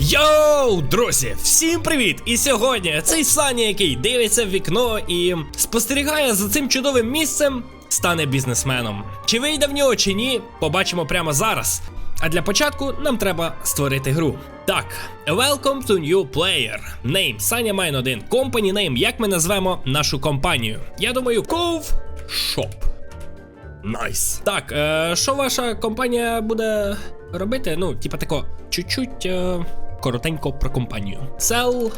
Йоу, друзі, всім привіт! І сьогодні цей Саня, який дивиться в вікно і спостерігає за цим чудовим місцем, стане бізнесменом. Чи вийде в нього, чи ні, побачимо прямо зараз. А для початку нам треба створити гру. Так, welcome to new player. Name Саня Майн 1. Company name, як ми назвемо нашу компанію? Я думаю, Cove Shop. Найс. Так, е, що ваша компанія буде робити? Ну, типа тако, чуть-чуть е, коротенько про компанію. Sell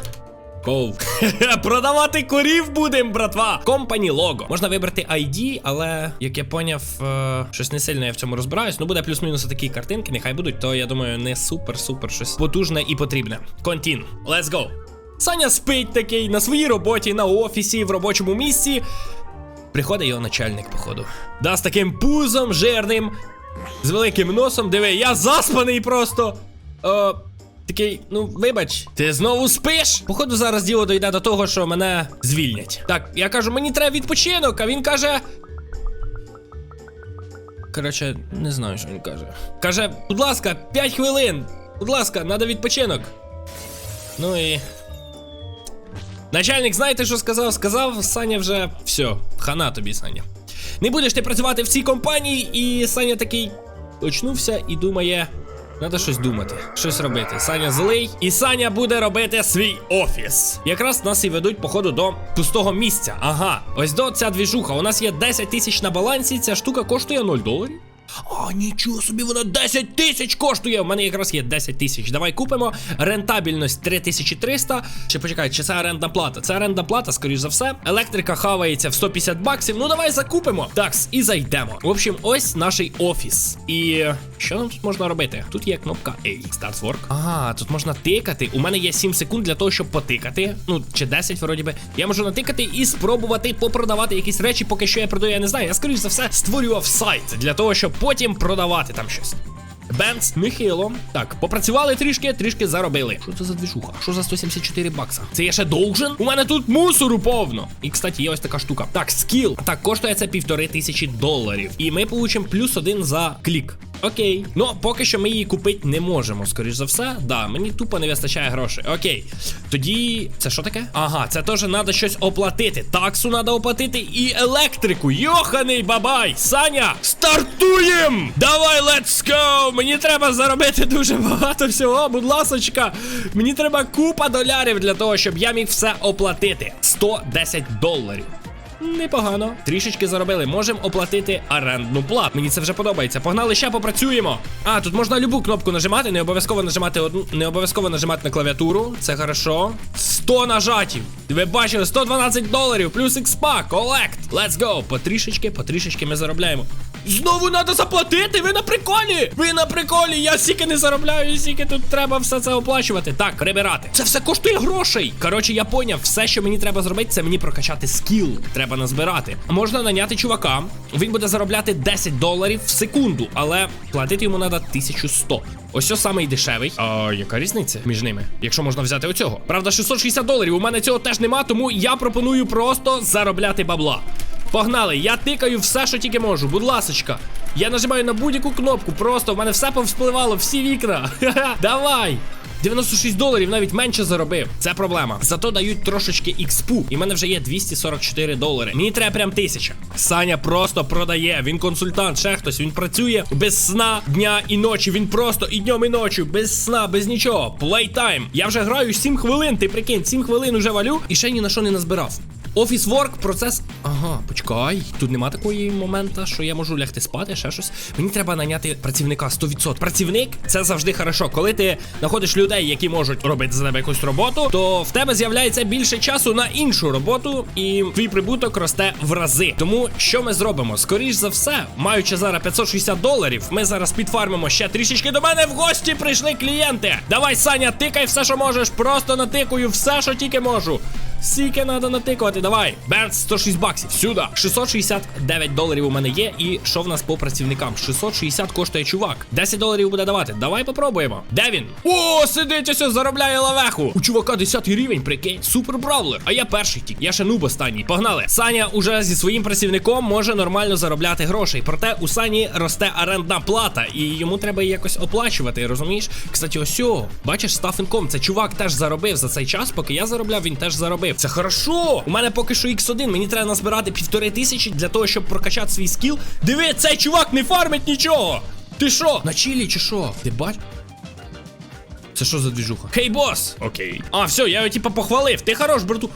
Ков. Продавати корів будем, братва! Компані лого. Можна вибрати ID, але як я поняв, е, щось не сильно я в цьому розбираюсь. Ну буде плюс-мінус такі картинки, нехай будуть, то я думаю, не супер-супер щось потужне і потрібне. Контін. Let's go. Саня спить такий на своїй роботі, на офісі, в робочому місці. Приходить його начальник, походу. Да, з таким пузом жирним, з великим носом. Диви, я заспаний просто. Е, такий, ну, вибач, ти знову спиш? Походу, зараз діло дійде до того, що мене звільнять. Так, я кажу, мені треба відпочинок, а він каже. Коротше, не знаю, що він каже. Каже, будь ласка, 5 хвилин. Будь ласка, треба відпочинок. Ну і. Начальник, знаєте, що сказав? Сказав, Саня вже все, хана тобі, Саня. Не будеш ти працювати в цій компанії, і Саня такий очнувся і думає. Треба щось думати, щось робити. Саня злий, і Саня буде робити свій офіс. Якраз нас і ведуть, походу, до пустого місця. Ага, ось до ця двіжуха. У нас є 10 тисяч на балансі. Ця штука коштує 0 доларів. А, нічого собі, вона 10 тисяч коштує. У мене якраз є 10 тисяч. Давай купимо. Рентабельність 3300. Чи почекай, чи це орендна плата? Це орендна плата, скоріш за все. Електрика хавається в 150 баксів. Ну давай закупимо. Так, і зайдемо. В общем, ось наш офіс. І що нам тут можна робити? Тут є кнопка A. Start work. Ага, тут можна тикати. У мене є 7 секунд для того, щоб потикати. Ну, чи 10, вроді би. Я можу натикати і спробувати попродавати якісь речі, поки що я продаю, я не знаю. Я скоріш за все створював сайт для того, щоб потім продавати там щось. Бенц, нехило. Так, попрацювали трішки, трішки заробили. Що це за двіжуха? Що за 174 бакса? Це я ще должен? У мене тут мусору повно. І, кстати, є ось така штука. Так, скіл. Так, коштує це півтори тисячі доларів. І ми получимо плюс один за клік. Окей. Ну, поки що ми її купити не можемо, скоріш за все. Да, мені тупо не вистачає грошей. Окей. Тоді. Це що таке? Ага, це теж треба щось оплатити. Таксу треба оплатити і електрику. Йоханий бабай! Саня! Стартуєм! Давай, let's go! Мені треба заробити дуже багато всього, будь ласочка. Мені треба купа долярів для того, щоб я міг все оплатити. 110 доларів. Непогано. Трішечки заробили. Можемо оплатити орендну плату. Мені це вже подобається. Погнали ще попрацюємо. А, тут можна любу кнопку нажимати, не обов'язково нажимати одну, не обов'язково нажимати на клавіатуру. Це хорошо. 100 нажатів. Ви бачили, 112 доларів, плюс експа, колект. Let's go. Потрішечки, потрішечки ми заробляємо. Знову треба заплатити. Ви на приколі! Ви на приколі! Я стільки не заробляю, стільки тут треба все це оплачувати. Так, прибирати. Це все коштує грошей. Коротше, я поняв, все, що мені треба зробити, це мені прокачати скіл. Треба назбирати. Можна наняти чувака. Він буде заробляти 10 доларів в секунду, але платити йому треба 1100. Ось ось самий дешевий. А яка різниця між ними? Якщо можна взяти оцього. Правда, 660 доларів. У мене цього теж нема, тому я пропоную просто заробляти бабла. Погнали, я тикаю все, що тільки можу. Будь ласочка. Я нажимаю на будь-яку кнопку. Просто в мене все повспливало, всі вікна. Давай. 96 доларів навіть менше заробив. Це проблема. Зато дають трошечки ікспу. І в мене вже є 244 долари. Мені треба прям тисяча. Саня просто продає. Він консультант, ще хтось. Він працює без сна дня і ночі. Він просто і днем, і ночі, без сна, без нічого. Плейтайм. Я вже граю 7 хвилин. Ти прикинь, 7 хвилин уже валю і ще ні на що не назбирав. Офіс ворк, процес. Ага, почекай. Тут нема такої моменту, що я можу лягти спати, ще щось. Мені треба наняти працівника 100%. Працівник це завжди хорошо. Коли ти знаходиш людей, які можуть робити за тебе якусь роботу, то в тебе з'являється більше часу на іншу роботу, і твій прибуток росте в рази. Тому що ми зробимо? Скоріш за все, маючи зараз 560 доларів, ми зараз підфармимо ще трішечки. До мене в гості прийшли клієнти. Давай, Саня, тикай все, що можеш. Просто натикую все, що тільки можу. Скільки треба натикувати? Давай. Берц 106 баксів. Сюди. 669 доларів у мене є. І що в нас по працівникам? 660 коштує чувак. 10 доларів буде давати. Давай попробуємо. Де він? О, сидить ось заробляє лавеху. У чувака 10 рівень, прикинь. Супер бравлер. А я перший тік. Я ще нуб останній. Погнали. Саня уже зі своїм працівником може нормально заробляти грошей. Проте у Сані росте орендна плата, і йому треба якось оплачувати. Розумієш? Кстати, ось бачиш, стафінком. Це чувак теж заробив за цей час, поки я заробляв, він теж заробив. Це хорошо. У мене поки що X1. Мені треба назбирати півтори тисячі для того, щоб прокачати свій скіл. Диви, цей чувак не фармить нічого. Ти що? На чилі чи що? Ти бач? Це що за двіжуха? Хей, бос! Окей. А, все, я його типа похвалив. Ти хорош, брату.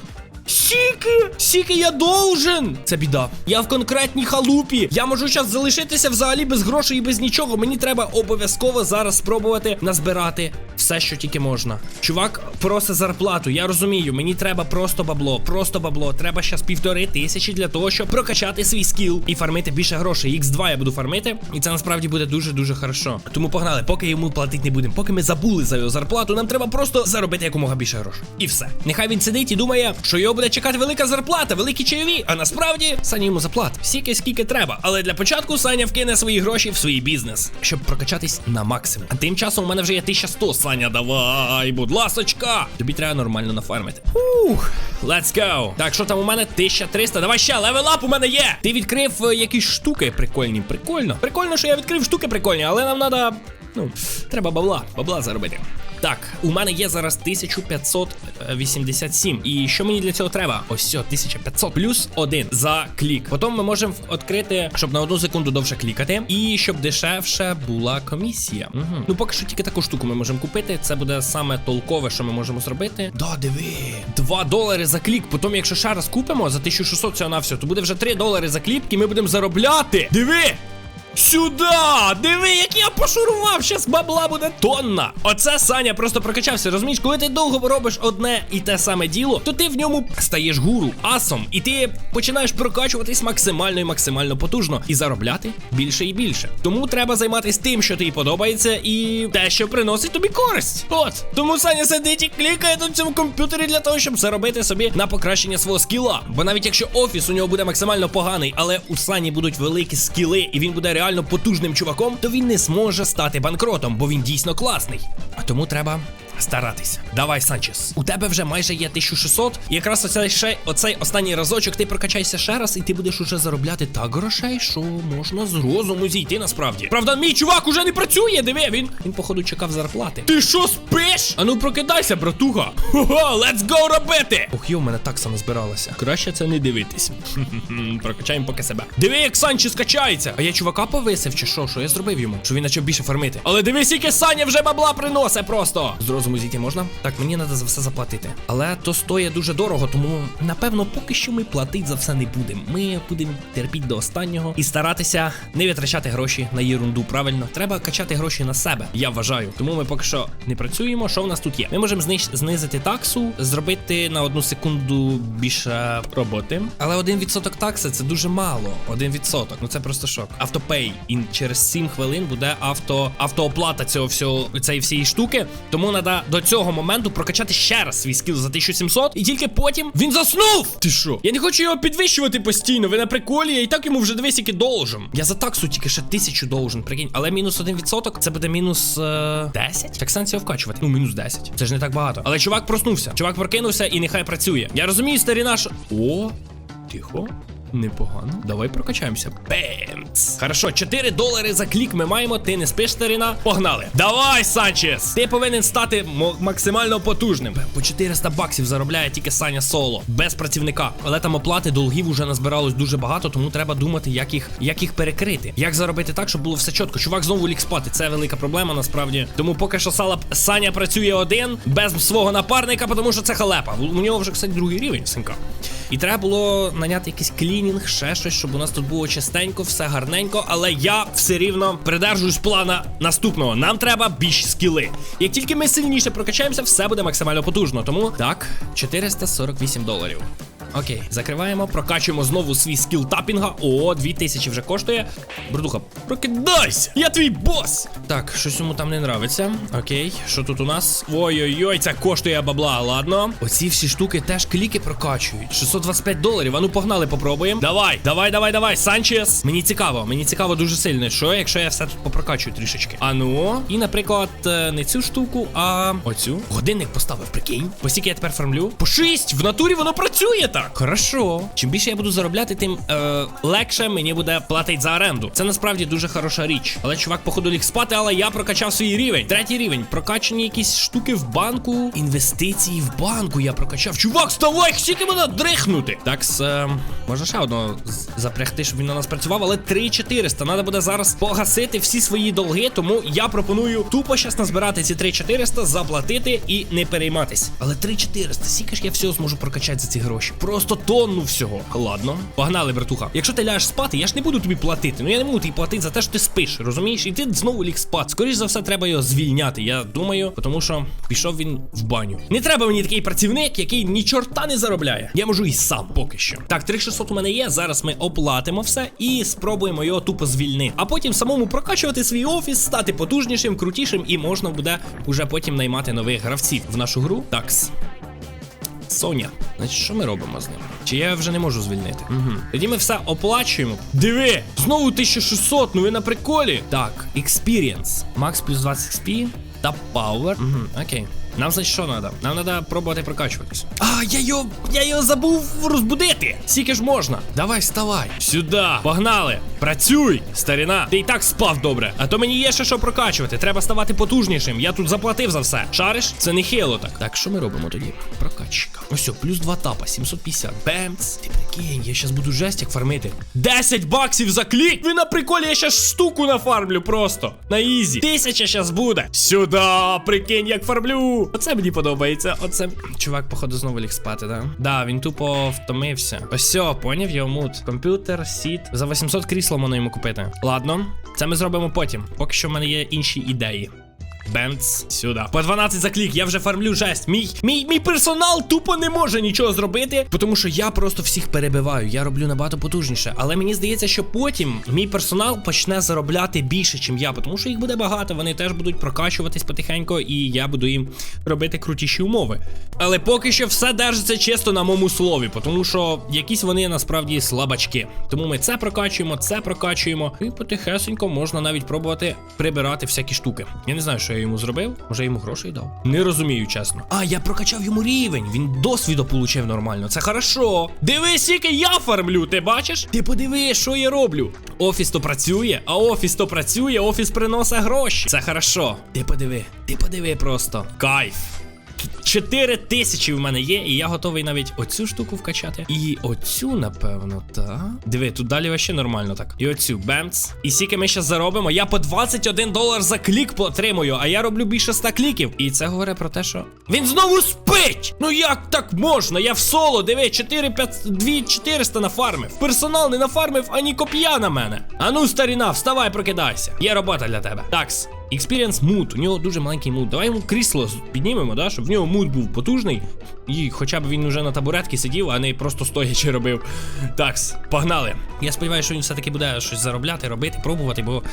Сіки! Сіки, я должен! Це біда. Я в конкретній халупі. Я можу зараз залишитися взагалі без грошей і без нічого. Мені треба обов'язково зараз спробувати назбирати все, що тільки можна. Чувак просить зарплату. Я розумію, мені треба просто бабло, просто бабло. Треба зараз півтори тисячі для того, щоб прокачати свій скіл і фармити більше грошей. X2 я буду фармити, і це насправді буде дуже дуже хорошо. Тому погнали, поки йому платити не будемо. Поки ми забули за його зарплату, нам треба просто заробити якомога більше грошей. І все. Нехай він сидить і думає, що його буде чекати велика зарплата, великі чайові. А насправді Саня йому заплатить. Стільки скільки треба. Але для початку Саня вкине свої гроші в свій бізнес, щоб прокачатись на максимум. А тим часом у мене вже є 1100. Саня, давай, будь ласочка. Тобі треба нормально нафармити. Ух, let's go. Так, що там у мене? 1300. Давай ще, левелап у мене є. Ти відкрив е, якісь штуки прикольні. Прикольно. Прикольно, що я відкрив штуки прикольні, але нам треба. Ну, треба бабла, бабла заробити. Так, у мене є зараз 1587. І що мені для цього треба? Ось все, 1500 плюс один за клік. Потім ми можемо відкрити, щоб на одну секунду довше клікати, і щоб дешевше була комісія. Угу. Ну, поки що тільки таку штуку ми можемо купити. Це буде саме толкове, що ми можемо зробити. Да, диви. 2 долари за клік. Потім, якщо ще раз купимо за 1600 цього на все, то буде вже 3 долари за клік, і ми будемо заробляти. Диви! Сюда! Диви, як я пошурував! Щас бабла буде тонна. Оце Саня просто прокачався. Розумієш, коли ти довго робиш одне і те саме діло, то ти в ньому стаєш гуру, асом, і ти починаєш прокачуватись максимально і максимально потужно і заробляти більше і більше. Тому треба займатися тим, що тобі подобається, і те, що приносить тобі користь. От тому Саня сидить і клікає на цьому комп'ютері для того, щоб заробити собі на покращення свого скіла. Бо навіть якщо офіс у нього буде максимально поганий, але у Сані будуть великі скіли, і він буде реально потужним чуваком, то він не зможе стати банкротом, бо він дійсно класний. А тому треба. Старатися. Давай, Санчес. У тебе вже майже є 1600. І якраз оцей ще оцей останній разочок ти прокачайся ще раз, і ти будеш уже заробляти так грошей, що можна з розуму зійти насправді. Правда, мій чувак уже не працює. Диви, він він, походу, чекав зарплати. Ти що спиш? Ану прокидайся, братуха. Хо-хо, let's go робити. Ох, йо, в мене такса назбиралася. Краще це не дивитись. Прокачаємо поки себе. Диви, як Санчес качається. А я чувака повисив, чи що? Що я зробив йому? Що він почав більше фармити. Але дивись, яке Саня вже бабла приносить просто. З розуму зійти можна? Так, мені треба за все заплатити. Але то стоїть дуже дорого, тому напевно поки що ми платити за все не будемо. Ми будемо терпіти до останнього і старатися не витрачати гроші на єрунду. Правильно, треба качати гроші на себе. Я вважаю. Тому ми поки що не працюємо. Що в нас тут є? Ми можемо знизити таксу, зробити на одну секунду більше роботи. Але 1% такси це дуже мало. 1%. Ну це просто шок. Автопей. І через 7 хвилин буде авто автооплата цього всього цієї всієї штуки. Тому треба до цього моменту прокачати ще раз свій скіл за 1700, і тільки потім він заснув. Ти що? Я не хочу його підвищувати постійно. Ви на приколі, я і так йому вже дивись, який должен. Я за таксу тільки ще тисячу должен, прикинь, але мінус 1% це буде мінус е, 10? Так сенсі вкачувати. Ну, мінус 10. Це ж не так багато. Але чувак проснувся. Чувак прокинувся і нехай працює. Я розумію, старіна, що... О, тихо. Непогано. Давай прокачаємося. Бемц. Хорошо, 4 долари за клік ми маємо. Ти не спиш, старина. Погнали. Давай, Санчес! Ти повинен стати максимально потужним. По 400 баксів заробляє тільки Саня соло, без працівника. Але там оплати долгів уже назбиралось дуже багато, тому треба думати, як їх, як їх перекрити. Як заробити так, щоб було все чітко. Чувак знову ліг спати. Це велика проблема насправді. Тому поки що сала Саня працює один без свого напарника, тому що це халепа. У нього вже, кстати, другий рівень синка. І треба було наняти якийсь клінінг, ще щось, щоб у нас тут було чистенько, все гарненько. Але я все рівно придержуюсь плана наступного. Нам треба більш скіли. Як тільки ми сильніше прокачаємося, все буде максимально потужно. Тому так, 448 доларів. Окей, закриваємо, прокачуємо знову свій скіл тапінга. О, 2000 вже коштує. Брудуха, прокидайся! Я твій бос! Так, щось йому там не нравиться. Окей, що тут у нас? Ой-ой-ой, це коштує бабла, ладно. Оці всі штуки теж кліки прокачують. 625 доларів. Ану, погнали, попробуємо. Давай, давай, давай, давай, Санчес. Мені цікаво, мені цікаво дуже сильно. Що, якщо я все тут попрокачую трішечки. Ану, і, наприклад, е, не цю штуку, а оцю. Годинник поставив, прикинь. По скільки я тепер фармлю? По 6! В натурі воно працює так. Хорошо. Чим більше я буду заробляти, тим е, легше мені буде платити за оренду. Це насправді дуже хороша річ. Але чувак, походу, ліг спати, але я прокачав свій рівень. Третій рівень. Прокачані якісь штуки в банку. Інвестиції в банку я прокачав. Чувак, вставай, скільки мене дрихнути. Так, е, можна ще одного запрягти, щоб він на нас працював, але 3400. Треба буде зараз погасити всі свої долги, тому я пропоную тупо щас назбирати ці 3400, заплатити і не перейматись. Але 3400, скільки ж я всього зможу прокачати за ці гроші? Просто тонну всього. Ладно, погнали, братуха. Якщо ти ляжеш спати, я ж не буду тобі платити. Ну я не можу тобі платити за те, що ти спиш, розумієш? І ти знову ліг спати. Скоріше за все, треба його звільняти. Я думаю, тому що пішов він в баню. Не треба мені такий працівник, який ні чорта не заробляє. Я можу і сам поки що. Так, 3600 у мене є. Зараз ми оплатимо все і спробуємо його тупо звільнити. А потім самому прокачувати свій офіс, стати потужнішим, крутішим, і можна буде уже потім наймати нових гравців в нашу гру. Такс. Соня. Значить, що ми робимо з ним? Чи я вже не можу звільнити? Угу. Тоді ми все оплачуємо. Диви! Знову 1600, ну ви на приколі. Так, experience. Макс плюс 20 XP та power. Угу, окей. Нам значить що треба? Нам треба пробувати прокачуватись. А, я його. Я його забув розбудити. Скільки ж можна? Давай, вставай. Сюди. Погнали. Працюй, старіна. Ти і так спав добре. А то мені є ще що прокачувати. Треба ставати потужнішим. Я тут заплатив за все. Шариш? Це не хило так. Так, що ми робимо тоді? Прокачка. Ось, плюс 2 тапа, 750. Бемц. Ти прикинь, я щас буду жесть як фармити. 10 баксів за клік. Ви на приколі, я щас штуку нафармлю просто. На ізі. Тисяча щас буде. Сюди, прикинь, як фармлю. Оце мені подобається. Оце. Чувак, походу, знову ліг спати, да? Да, він тупо втомився. Ось, поняв його мут. Комп'ютер, сіт. За 800 крісло можна йому купити. Ладно, це ми зробимо потім. Поки що в мене є інші ідеї. Бемц, сюди. По 12 за клік, я вже фармлю жесть. Мій, мій, мій персонал тупо не може нічого зробити, тому що я просто всіх перебиваю. Я роблю набагато потужніше. Але мені здається, що потім мій персонал почне заробляти більше, ніж я, тому що їх буде багато. Вони теж будуть прокачуватись потихеньку, і я буду їм робити крутіші умови. Але поки що все держиться чисто на моєму слові, тому що якісь вони насправді слабачки. Тому ми це прокачуємо, це прокачуємо, і потихесенько можна навіть пробувати прибирати всякі штуки. Я не знаю, що я йому зробив. Може, я йому грошей дав? Не розумію, чесно. А, я прокачав йому рівень. Він досвіду получив нормально. Це хорошо. Дивись, скільки я фармлю, ти бачиш? Ти подиви, що я роблю. Офіс то працює, а офіс то працює, офіс приносить гроші. Це хорошо. Ти подиви, ти подиви просто. Кайф. 4 тисячі в мене є, і я готовий навіть оцю штуку вкачати. І оцю, напевно, так. Диви, тут далі вообще нормально так. І оцю бемц. І скільки ми зараз заробимо, я по 21 долар за клік отримую, а я роблю більше 100 кліків. І це говорить про те, що він знову спить! Ну як так можна? Я в соло, диви, 4 5, 2 400 нафармив. Персонал не нафармив ані коп'я на мене. Ану, старіна, вставай, прокидайся. Є робота для тебе. Такс. Experience мут, у нього дуже маленький мут. Давай йому крісло піднімемо, да, щоб в нього мут був потужний. І хоча б він уже на табуретці сидів, а не просто стоячи робив. Такс, погнали. Я сподіваюся, що він все-таки буде щось заробляти, робити, пробувати, бо.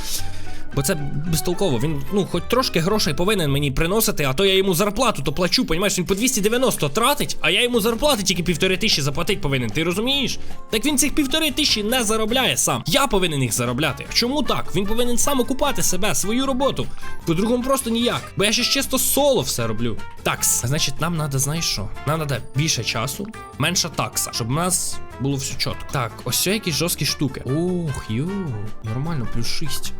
Бо це безтолково. Він, ну, хоч трошки грошей повинен мені приносити, а то я йому зарплату то плачу, понімаєш, він по 290 тратить, а я йому зарплати тільки півтори тисячі заплатити повинен. Ти розумієш? Так він цих півтори тисячі не заробляє сам. Я повинен їх заробляти. Чому так? Він повинен сам окупати себе, свою роботу. По-другому просто ніяк. Бо я ще чисто соло все роблю. Такс. Значить, нам треба, знаєш що? Нам треба більше часу, менша такса, щоб у нас було все чітко. Так, ось якісь жорсткі штуки. Ох, йо, нормально, плюс 6.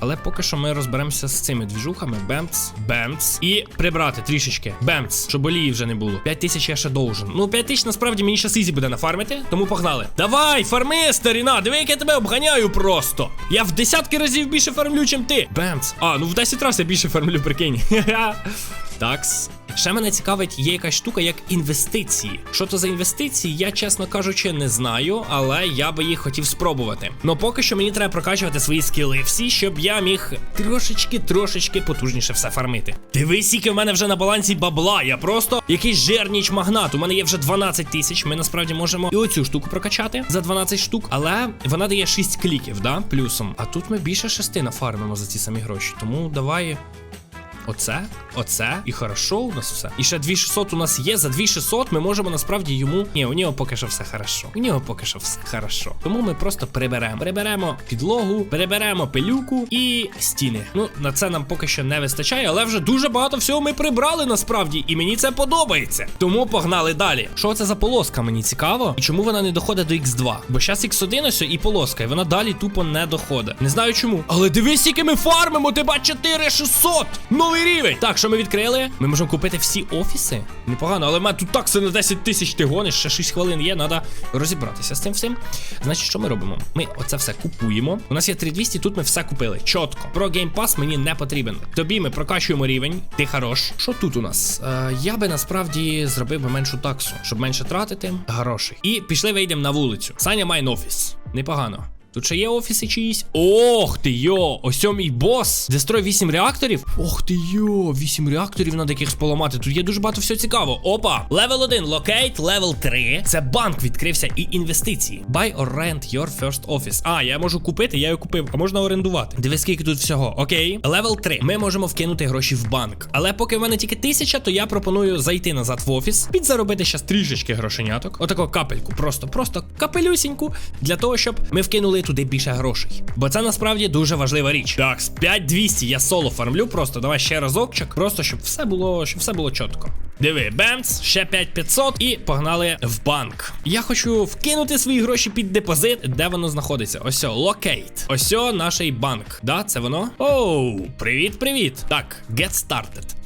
Але поки що ми розберемося з цими двіжухами. Бемц, бемц. І прибрати трішечки. Бемц, щоб олії вже не було. 5 тисяч я ще должен. Ну, 5 тисяч насправді мені ще сізі буде нафармити, тому погнали. Давай, фарми, старіна, диви, як я тебе обганяю просто. Я в десятки разів більше фармлю, чим ти. Бемц. А, ну в 10 разів я більше фармлю, прикинь. Такс. Ще мене цікавить, є якась штука, як інвестиції. Що то за інвестиції, я чесно кажучи, не знаю, але я би їх хотів спробувати. Ну поки що мені треба прокачувати свої скіли всі, щоб я міг трошечки, трошечки потужніше все фармити. Дивись, скільки в мене вже на балансі бабла. Я просто якийсь жирніч магнат. У мене є вже 12 тисяч. Ми насправді можемо і оцю штуку прокачати за 12 штук, але вона дає 6 кліків, да, плюсом. А тут ми більше 6 нафармимо за ці самі гроші. Тому давай. Оце, оце, і хорошо у нас все. І ще 2600 у нас є. За 2600 ми можемо насправді йому. Ні, у нього поки що все хорошо. У нього поки що все хорошо. Тому ми просто приберемо. Приберемо підлогу, приберемо пилюку і стіни. Ну, на це нам поки що не вистачає, але вже дуже багато всього ми прибрали насправді, і мені це подобається. Тому погнали далі. Що це за полоска? Мені цікаво. І чому вона не доходить до X2? Бо зараз X1 ось і полоска, і вона далі тупо не доходить. Не знаю чому. Але дивись, скільки ми фармимо, тебе 4600! Новий рівень! Так, що ми відкрили? Ми можемо купити всі офіси. Непогано, але в мене тут такси на 10 тисяч ти гониш, ще 6 хвилин є, треба розібратися з цим всім. Значить, що ми робимо? Ми оце все купуємо. У нас є 3200, тут ми все купили. Чітко. Про Pass мені не потрібен. Тобі ми прокачуємо рівень. Ти хорош. Що тут у нас? Е, я би насправді зробив би меншу таксу, щоб менше тратити грошей. І пішли вийдемо на вулицю. Саня має офіс. Непогано. Тут ще є офіси чиїсь. Ох ти йо! Ось мій бос. Дестрой 8 реакторів. Ох ти йо, 8 реакторів надо якихось поламати. Тут є дуже багато всього цікавого. Опа! Левел 1, локейт, левел 3. Це банк відкрився і інвестиції. Buy or rent your first office. А, я можу купити, я його купив, а можна орендувати. Дивись, скільки тут всього. Окей. Левел 3. Ми можемо вкинути гроші в банк. Але поки в мене тільки тисяча, то я пропоную зайти назад в офіс, підзаробити ще трішечки грошеняток. Отаку капельку. Просто, просто капелюсіньку. Для того, щоб ми вкинули туди більше грошей. Бо це насправді дуже важлива річ. Так, з 5200 я соло фармлю. Просто давай ще разочок. Просто щоб все було, щоб все було чітко. Диви, бемц, ще 5500 і погнали в банк. Я хочу вкинути свої гроші під депозит, де воно знаходиться. Ось локейт. Ось о, наш банк. Да, це воно? Оу, привіт, привіт. Так, get started.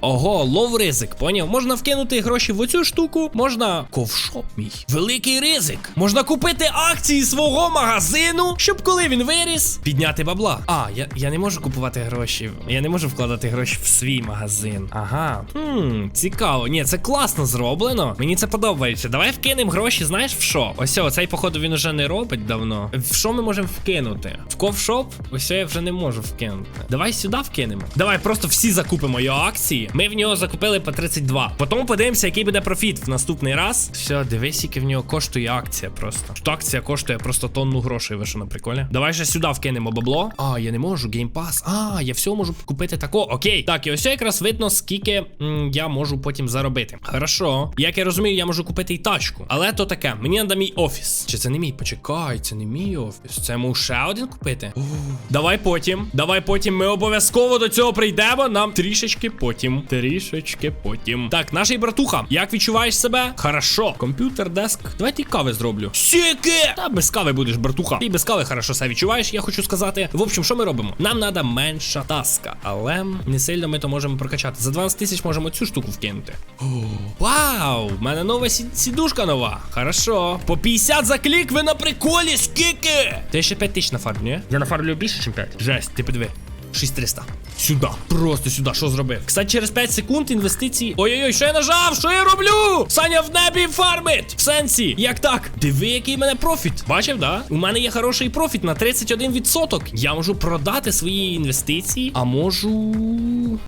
Ого, лов ризик, поняв? Можна вкинути гроші в оцю штуку, можна ковшоп мій. Великий ризик. Можна купити акції свого магазину, щоб коли він виріс, підняти бабла. А, я, я не можу купувати гроші. Я не можу вкладати гроші в свій магазин. Ага. Хм, цікаво. Ні, це класно зроблено. Мені це подобається. Давай вкинемо гроші, знаєш в що? Ось о, цей, походу, він уже не робить давно. В що ми можемо вкинути? В ковшоп? Ось я вже не можу вкинути. Давай сюди вкинемо. Давай просто всі закупимо його акції. Ми в нього закупили по 32. Потім подивимося, який буде профіт в наступний раз. Все, дивись, який в нього коштує акція просто. Що акція коштує просто тонну грошей, ви що на приколі? Давай ще сюди вкинемо бабло. А, я не можу, геймпас. А, я все можу купити тако. Окей. Так, і ось якраз видно, скільки м, я можу потім заробити. Хорошо. Як я розумію, я можу купити і тачку. Але то таке, мені треба мій офіс. Чи це не мій? Почекай, це не мій офіс. Це йому ще один купити. Ух. Давай потім. Давай потім. Ми обов'язково до цього прийдемо. Нам трішечки потім. Трішечки потім. Так, наш братуха, як відчуваєш себе? Хорошо. Комп'ютер, деск. Давай ти кави зроблю. Сіки! Та без кави будеш, братуха. Ти без кави хорошо себе відчуваєш, я хочу сказати. В общем, що ми робимо? Нам треба менша таска, але не сильно ми то можемо прокачати. За 12 тисяч можемо цю штуку вкинути. О, вау! В мене нова сі- сідушка нова. Хорошо. По 50 за клік, ви на приколі, скільки? Ти ще 5 тисяч нафармлю, ні? Я нафармлю більше, ніж 5. Жесть, ти подиви. 6300. Сюди. Просто сюди. Що зробив? Кстати, через 5 секунд інвестиції. Ой-ой-ой, що я нажав? Що я роблю? Саня в небі фармить. В сенсі. Як так? Диви, який в мене профіт. Бачив, да? У мене є хороший профіт на 31%. Я можу продати свої інвестиції, а можу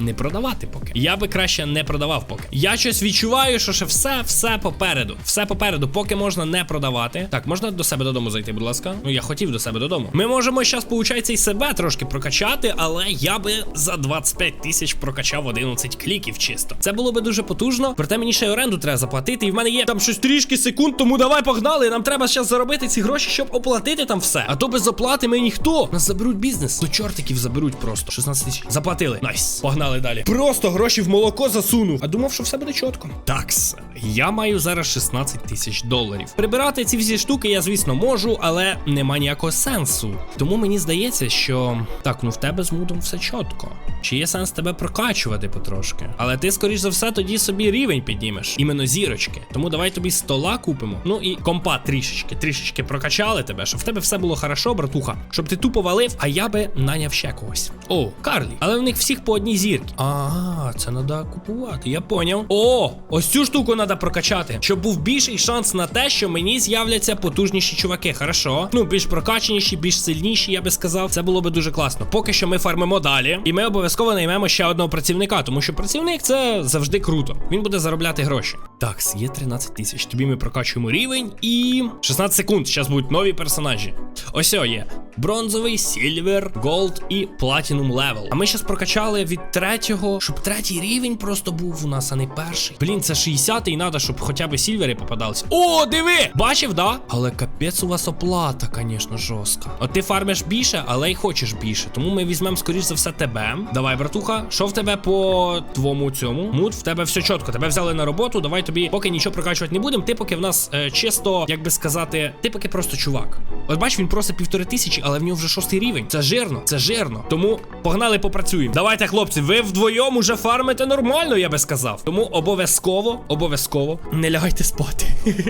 не продавати поки. Я би краще не продавав поки. Я щось відчуваю, що ще все, все попереду. Все попереду, поки можна не продавати. Так, можна до себе додому зайти, будь ласка. Ну, я хотів до себе додому. Ми можемо зараз, получається, і себе трошки прокачати, але я би за 25 тисяч прокачав 11 кліків чисто. Це було би дуже потужно. Проте мені ще й оренду треба заплатити. І в мене є там щось трішки секунд, тому давай погнали. Нам треба зараз заробити ці гроші, щоб оплатити там все. А то без оплати ми ніхто. Нас заберуть бізнес. До чортиків заберуть просто. 16 тисяч. Заплатили. Найс. Погнали далі. Просто гроші в молоко засунув. А думав, що все буде чітко. Такс. Я маю зараз 16 тисяч доларів. Прибирати ці всі штуки я, звісно, можу, але нема ніякого сенсу. Тому мені здається, що так, ну в тебе з мудом все чітко. Чи є сенс тебе прокачувати потрошки? Але ти, скоріш за все, тоді собі рівень піднімеш, іменно зірочки. Тому давай тобі стола купимо. Ну і компа трішечки, трішечки прокачали тебе, щоб в тебе все було хорошо, братуха. Щоб ти тупо валив, а я би наняв ще когось. О, Карлі. Але в них всіх по одній зірки. Ага, це треба купувати. Я поняв. О, ось цю штуку треба прокачати, щоб був більший шанс на те, що мені з'являться потужніші чуваки. Хорошо. Ну, більш прокачаніші, більш сильніші, я би сказав. Це було би дуже класно. Поки що ми фармимо далі, і ми обов'язково наймемо ще одного працівника, тому що працівник це завжди круто. Він буде заробляти гроші. Так, є 13 тисяч. Тобі ми прокачуємо рівень і 16 секунд. Зараз будуть нові персонажі. Ось є. Бронзовий, сільвер, голд і платінум левел. А ми зараз прокачали від третього, щоб третій рівень просто був у нас, а не перший. Блін, це 60 і треба, щоб хоча б сільвери попадалися. О, диви! Бачив, да? Але капець у вас оплата, звісно, жорстка. От ти фармиш більше, але й хочеш більше. Тому ми візьмемо, скоріш за все, тебе. Давай, братуха, що в тебе по твому цьому? Мут, в тебе все чітко. Тебе взяли на роботу. Давай тобі поки нічого прокачувати не будемо. Ти поки в нас е, чисто, як би сказати, ти поки просто чувак. От бач, він просить півтори тисячі, але в нього вже шостий рівень. Це жирно, це жирно. Тому погнали, попрацюємо. Давайте, хлопці, ви вдвоєм уже фармите нормально, я би сказав. Тому обов'язково, обов'язково не лягайте спати.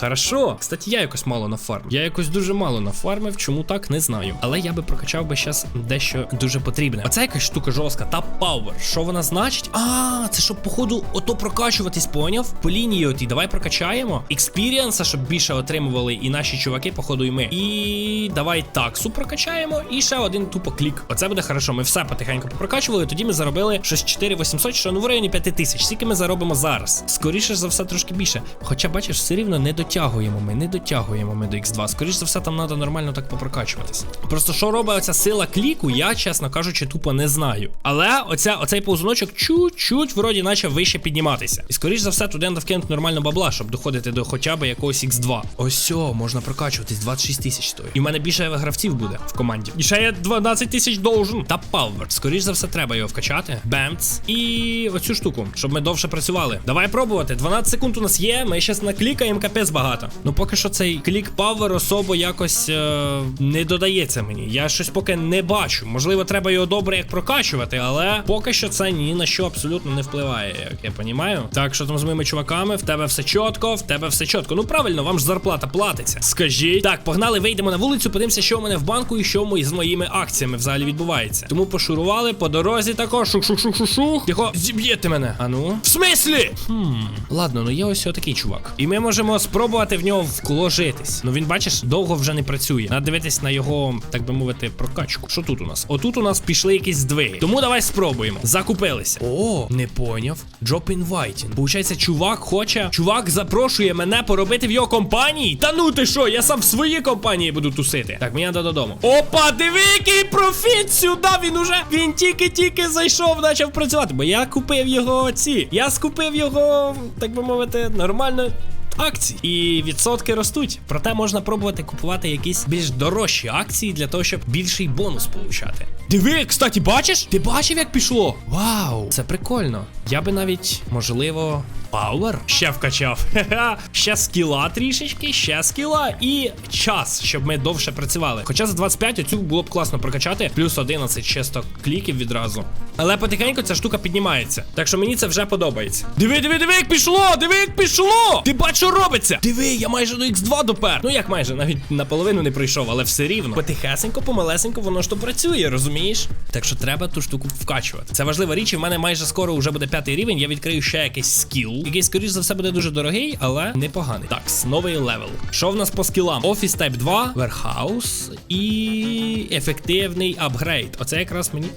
Хорошо. Кстати, я якось мало нафармив. Я якось дуже мало нафармив. Чому так, не знаю. Але я би прокачав би зараз дещо дуже потрібне. Оце якась штука жорстка. Та Power. Що вона значить? А, це щоб, походу, ото прокачуватись, поняв? По лінії оті. Давай прокачаємо. Експіріанса, щоб більше отримували і наші чуваки, походу, і ми. І давай таксу прокачаємо. І ще один тупо клік. Оце буде хорошо. Ми все потихеньку попрокачували. Тоді ми заробили щось 4800, що ну в районі 5000. Скільки ми заробимо зараз? Скоріше за все, трошки більше. Хоча, бачиш, все рівно не дотягуємо ми, не дотягуємо ми до X2. Скоріше за все, там треба нормально так попрокачуватися. Просто що робить оця сила кліку, я, чесно кажучи, тупо не знаю. Але оця, оцей повзуночок чуть-чуть вроді наче вище підніматися. І скоріш за все, туди вкинути нормально бабла, щоб доходити до хоча б якогось X2. Ось о, можна прокачуватись, 26 тисяч стоїть. І в мене більше гравців буде в команді. І ще я 12 тисяч должен. Та Power. Скоріш за все, треба його вкачати. Бемц. І оцю штуку, щоб ми довше працювали. Давай пробувати. 12 секунд у нас є. Ми зараз наклікаємо капець багато. Ну поки що цей клік Power особо якось е, не додається мені. Я щось поки не бачу. Можливо, треба його добре як прокачувати, але поки що це ні на що абсолютно не впливає, як я понімаю. Так, що там з моїми чуваками, в тебе все чітко, в тебе все чітко. Ну правильно, вам ж зарплата платиться. Скажіть. Так, погнали, вийдемо на вулицю, подивимося, що у мене в банку і що з моїми акціями взагалі відбувається. Тому пошурували по дорозі також. Шух-шух-шух-шух. Тихо, зіб'єте мене. А ну. В смислі? Хм. Ладно, ну є ось отакий чувак. І ми можемо спробувати в нього вкложитись. Ну він, бачиш, довго вже не працює. Надо дивитись на його, так би мовити, прокачку. Що тут у нас? Отут у нас пішли якісь здвиги. Тому давай спробуємо. Закупилися. О, не поняв. Drop inviting. Получається, чувак хоче. Чувак запрошує мене поробити в його компанії. Та ну ти що, я сам в своїй компанії буду тусити. Так, мені треба додому. Опа, диви, який профіт сюди. Він уже він тільки-тільки зайшов, почав працювати. Бо я купив його ці. Я скупив його, так би мовити, нормально. Акції і відсотки ростуть. Проте можна пробувати купувати якісь більш дорожчі акції для того, щоб більший бонус получати. Диви, кстати, бачиш? Ти бачив, як пішло? Вау, це прикольно. Я би навіть, можливо, Пауер ще вкачав. Ха-ха. Ще скіла трішечки, ще скіла і час, щоб ми довше працювали. Хоча за 25 оцю було б класно прокачати, плюс 11 чисто кліків відразу. Але потихеньку ця штука піднімається. Так що мені це вже подобається. Диви, диви, диви, як пішло! Диви, як пішло! Ти бач, що робиться! Диви, я майже до X2 допер. Ну як майже, навіть наполовину не пройшов, але все рівно. Потихесенько, помалесенько, воно ж то працює, розумієш? Так що треба ту штуку вкачувати. Це важлива річ, і в мене майже скоро вже буде п'ятий рівень. Я відкрию ще якийсь скіл, який, скоріш за все, буде дуже дорогий, але непоганий. Так, новий левел. Що в нас по скілам? Office Type 2, Warehouse і ефективний апгрейд. Оце якраз мені.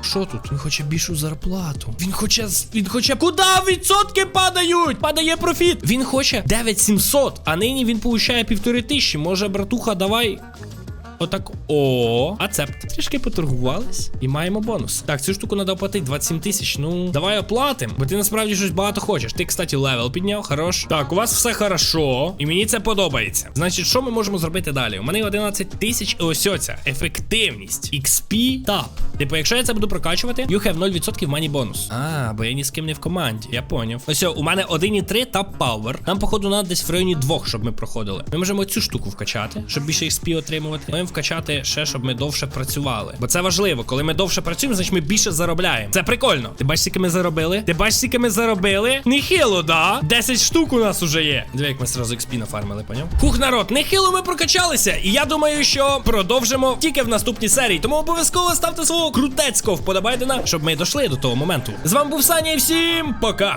Що тут? Він хоче більшу зарплату. Він хоче. Він хоче. Куди відсотки падають? Падає профіт. Він хоче 9700, а нині він получає півтори тисячі. Може, братуха, давай. Отак. О, ацепт. Трішки поторгувались і маємо бонус. Так, цю штуку треба оплатити 27 тисяч. Ну, давай оплатим, бо ти насправді щось багато хочеш. Ти, кстати, левел підняв, хорош. Так, у вас все хорошо, і мені це подобається. Значить, що ми можемо зробити далі? У мене 11 тисяч. і Ось оця ефективність. XP тап. Типу, якщо я це буду прокачувати, you have 0% мані бонус. А, бо я ні з ким не в команді. Я поняв. Ось, у мене 1,3 тап пауер. Нам, походу, треба десь в районі 2, щоб ми проходили. Ми можемо цю штуку вкачати, щоб більше XP отримувати. Ми вкачати ще, щоб ми довше працювали. Бо це важливо. Коли ми довше працюємо, значить ми більше заробляємо. Це прикольно. Ти бачиш, скільки ми заробили? Ти бачиш, скільки ми заробили? Нехило, да? 10 штук у нас уже є. Диви, як ми сразу XP нафармили, поняв? Хух, народ, нехило ми прокачалися. І я думаю, що продовжимо тільки в наступній серії. Тому обов'язково ставте свого крутецького вподобайдена, щоб ми дійшли до того моменту. З вами був Саня і всім пока!